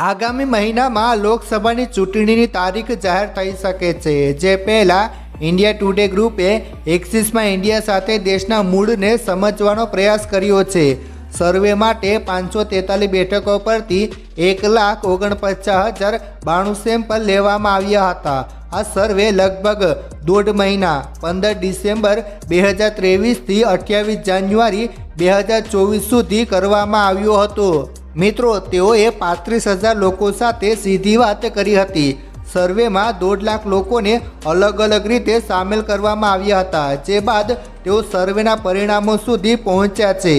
આગામી મહિનામાં લોકસભાની ચૂંટણીની તારીખ જાહેર થઈ શકે છે, જે પહેલાં ઇન્ડિયા ટુડે ગ્રુપે એક્સિસમાં ઇન્ડિયા સાથે દેશના મૂળને સમજવાનો પ્રયાસ કર્યો છે. સર્વે માટે પાંચસો તેતાલીસ બેઠકો પરથી એક લાખ ઓગણપચાસ હજાર બાણું સેમ્પલ લેવામાં આવ્યા હતા. આ સર્વે લગભગ દોઢ મહિના, પંદર ડિસેમ્બર બે હજાર ત્રેવીસથી અઠ્યાવીસ જાન્યુઆરી બે હજાર ચોવીસ સુધી કરવામાં આવ્યો હતો. મિત્રો, તેઓએ પાંત્રીસ હજાર લોકો સાથે સીધી વાત કરી હતી. સર્વેમાં દોઢ લાખ લોકોને અલગ અલગ રીતે સામેલ કરવામાં આવ્યા હતા, જે બાદ તેઓ સર્વેના પરિણામો સુધી પહોંચ્યા છે.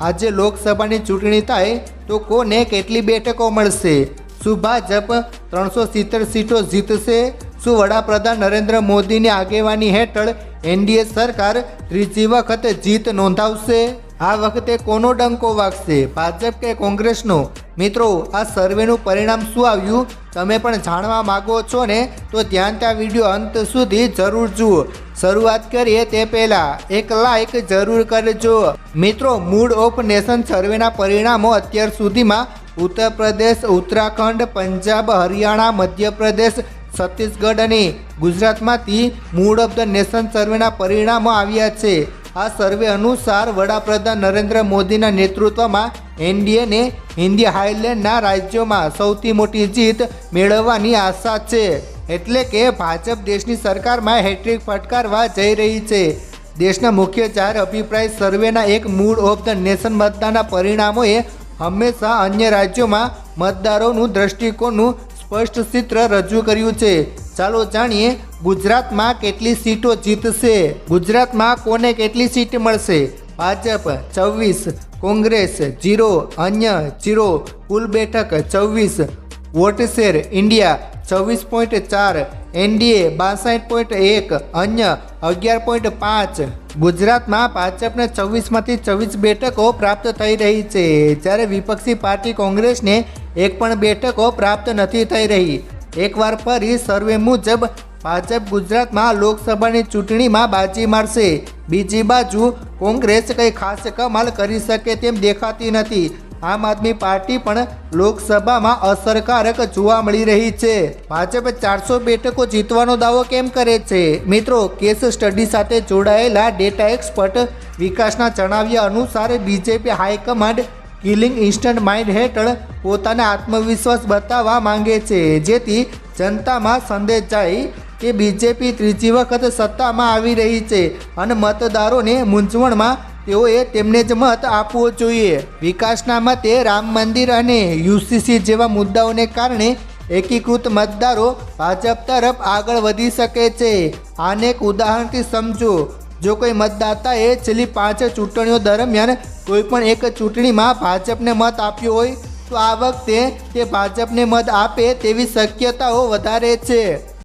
આજે લોકસભાની ચૂંટણી થાય તો કોને કેટલી બેઠકો મળશે? શું ભાજપ ત્રણસો સિત્તેર સીટો જીતશે? શું વડાપ્રધાન નરેન્દ્ર મોદીની આગેવાની હેઠળ એનડીએ સરકાર ત્રીજી વખત જીત નોંધાવશે? આ વખતે કોનો ડંકો વાગશે? ભાજપ કે કોંગ્રેસનો? મિત્રો, આ સર્વેનું પરિણામ શું આવ્યું? તમે પણ જાણવા માગો છો ને? તો ધ્યાન ત્યાં વીડિયો અંત સુધી જરૂર જુઓ. શરૂઆત કરીએ તે પહેલાં. એક લાઈક જરૂર કરજો. મિત્રો મૂડ ઓફ નેશન સર્વેના પરિણામો અત્યાર સુધીમાં ઉત્તર પ્રદેશ ઉત્તરાખંડ, પંજાબ, હરિયાણા, મધ્યપ્રદેશ, છત્તીસગઢ અને ગુજરાતમાંથી મૂડ ઓફ ધ નેશન સર્વેના પરિણામો આવ્યા છે. આ સર્વે અનુસાર વડાપ્રધાન નરેન્દ્ર મોદીના નેતૃત્વમાં એનડીએને હિન્દી હાઇલેન્ડના રાજ્યોમાં સૌથી મોટી જીત મેળવવાની આશા છે. એટલે કે ભાજપ દેશની સરકારમાં હેટ્રિક ફટકારવા જઈ રહી છે. દેશના મુખ્ય ચાર અભિપ્રાય સર્વેના એક મૂડ ઓફ ધ નેશન મતદાનના પરિણામોએ હંમેશા અન્ય રાજ્યોમાં મતદારોનું દ્રષ્ટિકોણનું સ્પષ્ટ ચિત્ર રજૂ કર્યું છે. ચાલો જાણીએ ગુજરાતમાં કેટલી સીટો જીતશે? ગુજરાતમાં કોને કેટલી સીટ મળશે? ભાજપ છવ્વીસ, કોંગ્રેસ જીરો, અન્ય જીરો, કુલ બેઠક છવ્વીસ વોટ શેર ઇન્ડિયા છવ્વીસ પોઈન્ટ ચાર, એનડીએ બાસઠ પોઈન્ટ એક, અન્ય અગિયાર પોઈન્ટ પાંચ. ગુજરાતમાં ભાજપને છવ્વીસમાંથી છવ્વીસ બેઠકો પ્રાપ્ત થઈ રહી છે. જ્યારે વિપક્ષી પાર્ટી કોંગ્રેસને એક પણ બેઠકો પ્રાપ્ત નથી થઈ રહી. એકવાર ફરી સર્વે મુજબ ભાજપ ગુજરાતમાં લોકસભાની ચૂંટણીમાં બાજી મારશે. બીજી બાજુ કોંગ્રેસ કંઈ ખાસ કમાલ કરી શકે તેમ દેખાતી નથી. આમ આદમી પાર્ટી પણ લોકસભામાં અસરકારક જોવા મળી રહી છે. ભાજપ ચારસો બેઠકો જીતવાનો દાવો કેમ કરે છે? મિત્રો, કેસ સ્ટડી સાથે જોડાયેલા ડેટા એક્સપર્ટ વિકાસના જણાવ્યા અનુસાર BJP high command killing instant mind હેઠળ પોતાના આત્મવિશ્વાસ બતાવવા માંગે છે. જેથી જનતામાં સંદેશ જાય કે બીજેપી ત્રીજી વખત સત્તામાં આવી રહી છે અને મતદારોને મૂંઝવણમાં તેઓએ તેમને જ મત આપવો જોઈએ. વિકાસના મતે રામ મંદિર અને યુસીસી જેવા મુદ્દાઓને કારણે એકીકૃત મતદારો ભાજપ તરફ આગળ વધી શકે છે. આને એક ઉદાહરણથી સમજો. જો કોઈ મતદાતાએ છેલ્લી પાંચ ચૂંટણીઓ દરમિયાન કોઈ પણ એક ચૂંટણીમાં ભાજપને મત આપ્યો હોય, તો આ વખતે તે ભાજપને મત આપે તેવી શક્યતાઓ વધારે છે.